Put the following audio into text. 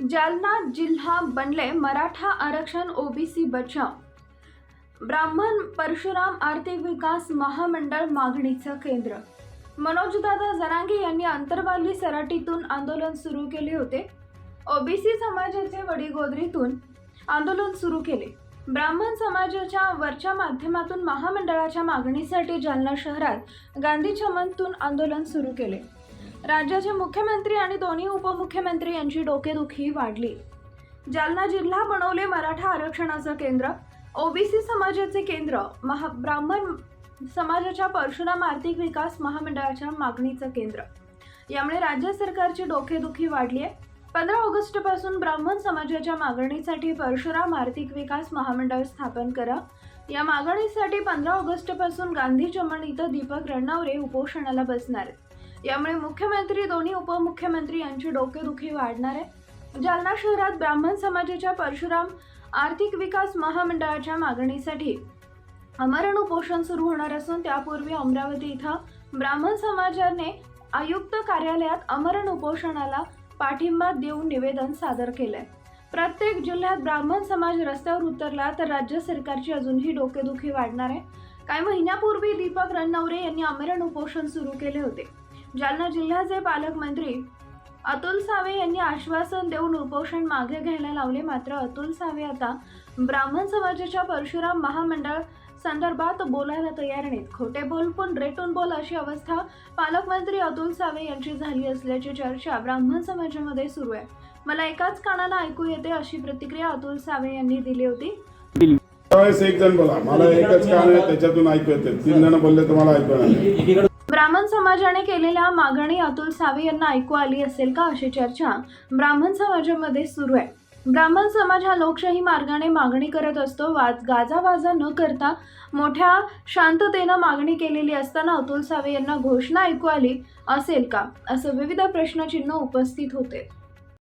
जालना जिल्हा बनले मराठा आरक्षण ओबीसी बचाव. ब्राह्मण परशुराम आर्थिक विकास महामंडळ मागणीचं केंद्र. मनोजदादा जरांगे यांनी अंतरवाली सराटीतून आंदोलन सुरू केले होते. ओबीसी समाजाचे वडीगोदरीतून आंदोलन सुरू केले. ब्राह्मण समाजाच्या वरच्या माध्यमातून महामंडळाच्या मागणीसाठी जालना शहरात गांधी चमनतून आंदोलन सुरू केले. राज्याचे मुख्यमंत्री आणि दोन्ही उपमुख्यमंत्री यांची डोकेदुखी वाढली. जालना जिल्हा बनवले मराठा आरक्षणाचं केंद्र ओबीसी समाजाचे केंद्र महा ब्राह्मण समाजाच्या परशुराम आर्थिक विकास महामंडळाच्या मागणीचं केंद्र. यामुळे राज्य सरकारची डोकेदुखी वाढली आहे पंधरा ऑगस्टपासून ब्राह्मण समाजाच्या मागणीसाठी परशुराम आर्थिक विकास महामंडळ स्थापन करा. या मागणीसाठी पंधरा ऑगस्टपासून गांधी चमन इथं दीपक रणनवरे उपोषणाला बसणार आहेत. यामुळे मुख्यमंत्री दोन्ही उपमुख्यमंत्री यांची डोकेदुखी वाढणार आहे. जालना शहरात ब्राह्मण समाजाच्या परशुराम आर्थिक विकास महामंडळाच्या मागणीसाठी अमरण उपोषण सुरू होणार असून त्यापूर्वी अमरावती इथं ब्राह्मण समाजाने आयुक्त कार्यालयात अमरण उपोषणाला पाठिंबा देऊन निवेदन सादर केलंय. प्रत्येक जिल्ह्यात ब्राह्मण समाज रस्त्यावर उतरला तर राज्य सरकारची अजूनही डोकेदुखी वाढणार आहे. काही महिन्यापूर्वी दीपक रणनवरे यांनी अमरण उपोषण सुरू केले होते. जालना जिल्ह्याचे पालकमंत्री अतुल सावे यांनी आश्वासन देऊन उपोषण मागे घ्यायला लावले मात्र अतुल सावे आता ब्राह्मण समाजाच्या परशुराम महामंडळ संदर्भात बोलायला तयार नाहीत खोटे बोल पण रेटून बोल अशी अवस्था पालकमंत्री अतुल सावे यांची झाली असल्याची चर्चा ब्राह्मण समाजामध्ये सुरू आहे. मला एकाच कानाला ऐकू येते अशी प्रतिक्रिया अतुल सावे यांनी दिली होती. त्यावेळेस एक जण बोला. मला एकच कान आहे त्याच्यातून ऐकू येते. तीन जण बोलले तर मला ऐकू ब्राह्मण समाजाने केलेल्या मागणी अतुल सावे यांना ऐकू आली असेल का अशी चर्चा ब्राह्मण समाजामध्ये सुरू आहे. ब्राह्मण समाज हा लोकशाही मार्गाने मागणी करत असतो. वाज गाजावाजा न करता मोठ्या शांततेनं मागणी केलेली असताना अतुल सावे यांना घोषणा ऐकू आली असेल का? असं विविध प्रश्नचिन्ह उपस्थित होते.